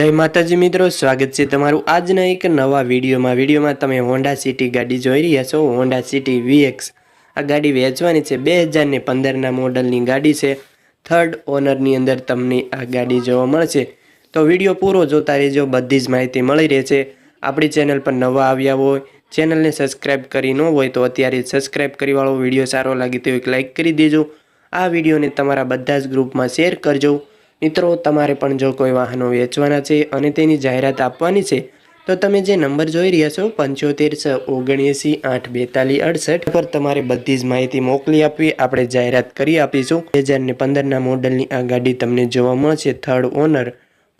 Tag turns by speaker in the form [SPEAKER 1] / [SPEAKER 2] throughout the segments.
[SPEAKER 1] જય માતાજી મિત્રો, સ્વાગત છે તમારું આજના એક નવા વિડીયોમાં. વિડીયોમાં તમે હોન્ડા સિટી ગાડી જોઈ રહ્યા છો. હોન્ડા સિટી વીએક્સ આ ગાડી વેચવાની છે. બે હજારને પંદરના મોડલની ગાડી છે. થર્ડ ઓનરની અંદર તમને આ ગાડી જોવા મળશે. તો વીડિયો પૂરો જોતા રહેજો. બધી જ માહિતી મળી રહેશે. આપણી ચેનલ પર નવા આવ્યા હોય, ચેનલને સબસ્ક્રાઈબ કરી ન હોય, તો અત્યારે સબસ્ક્રાઇબ કરી વાળો. વીડિયો સારો લાગે તો એક લાઇક કરી દેજો. આ વિડીયોને તમારા બધા જ ગ્રુપમાં શેર કરજો. મિત્રો, તમારે પણ જો કોઈ વાહનો વેચવાના છે અને તેની જાહેરાત આપવાની છે, તો તમે જે નંબર જોઈ રહ્યા છો, પંચોતેર છ ઓગણએંસી આઠ બેતાલીસ અડસઠ પર તમારે બધી જ માહિતી મોકલી આપવી. આપણે જાહેરાત કરી આપીશું. બે હજાર ને પંદરના મોડલની આ ગાડી તમને જોવા મળશે. થર્ડ ઓનર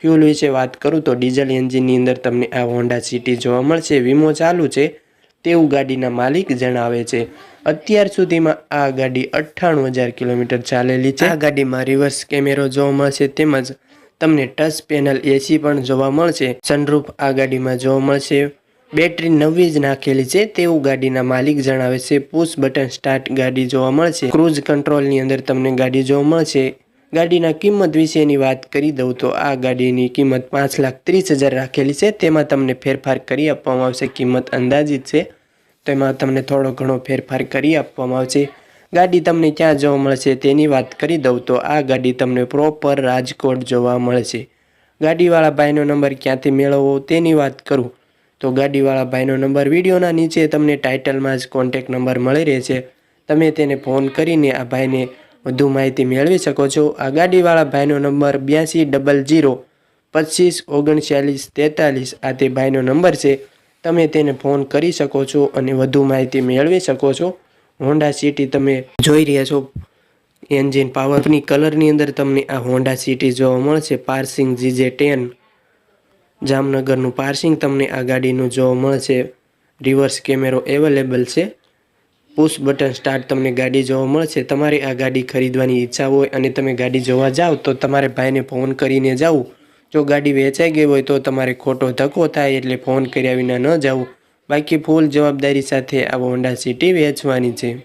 [SPEAKER 1] ફ્યુલ વિશે વાત કરું તો ડીઝલ એન્જિનની અંદર તમને આ હોન્ડા સિટી જોવા મળશે. વીમો ચાલુ છે. તેવું ગાડીના માલિક જણાવે છે. અત્યાર સુધીમાં આ ગાડી અઠ્ઠાણું હજાર કિલોમીટર ચાલેલી છે. આ ગાડીમાં રિવર્સ કેમેરો જોવા મળશે તેમજ તમને ટચ પેનલ એસી પણ જોવા મળશે. સનરૂફ આ ગાડીમાં જોવા મળશે. બેટરી નવી જ નાખેલી છે તેવું ગાડીના માલિક જણાવે છે. પુશ બટન સ્ટાર્ટ ગાડી જોવા મળશે. ક્રૂઝ કંટ્રોલની અંદર તમને ગાડી જોવા મળશે. ગાડીના કિંમત વિશેની વાત કરી દઉં તો આ ગાડીની કિંમત પાંચ લાખ ત્રીસ હજાર રાખેલી છે. તેમાં તમને ફેરફાર કરી આપવામાં આવશે. કિંમત અંદાજિત છે તેમાં તમને થોડો ઘણો ફેરફાર કરી આપવામાં આવશે. ગાડી તમને ક્યાં જોવા મળશે તેની વાત કરી દઉં તો આ ગાડી તમને પ્રોપર રાજકોટ જોવા મળશે. ગાડીવાળા ભાઈનો નંબર ક્યાંથી મેળવવો તેની વાત કરું. તો ગાડીવાળા ભાઈનો નંબર વિડીયોના નીચે તમને ટાઇટલમાં જ કોન્ટેક નંબર મળી રહેશે. તમે તેને ફોન કરીને આ ભાઈને વધુ માહિતી મેળવી શકો છો. આ ગાડીવાળા ભાઈનો નંબર બ્યાસી ડબલ જીરો પચીસ ઓગણચાલીસ તેતાલીસ આ તે ભાઈનો નંબર છે. તમે તેને ફોન કરી શકો છો અને વધુ માહિતી મેળવી શકો છો. હોન્ડા સિટી તમે જોઈ રહ્યા છો. એન્જિન પાવરની કલરની અંદર તમને આ હોન્ડા સિટી જોવા મળશે. પાર્સિંગ જીજે ટેન જામનગરનું પાર્સિંગ તમને આ ગાડીનું જોવા મળશે. રિવર્સ કેમેરો અવેલેબલ છે. પુશ બટન સ્ટાર્ટ તમને ગાડી જોવા મળશે. તમારે આ ગાડી ખરીદવાની ઈચ્છા હોય અને તમે ગાડી જોવા જાઓ તો તમારે ભાઈને ફોન કરીને જાવું. જો ગાડી વેચાઈ ગઈ હોય તો તમારે ખોટો ધક્કો થાય એટલે ફોન કર્યા વિના ન જવું બાકી ફૂલ જવાબદારી સાથે આ હોન્ડા સિટી વેચવાની છે.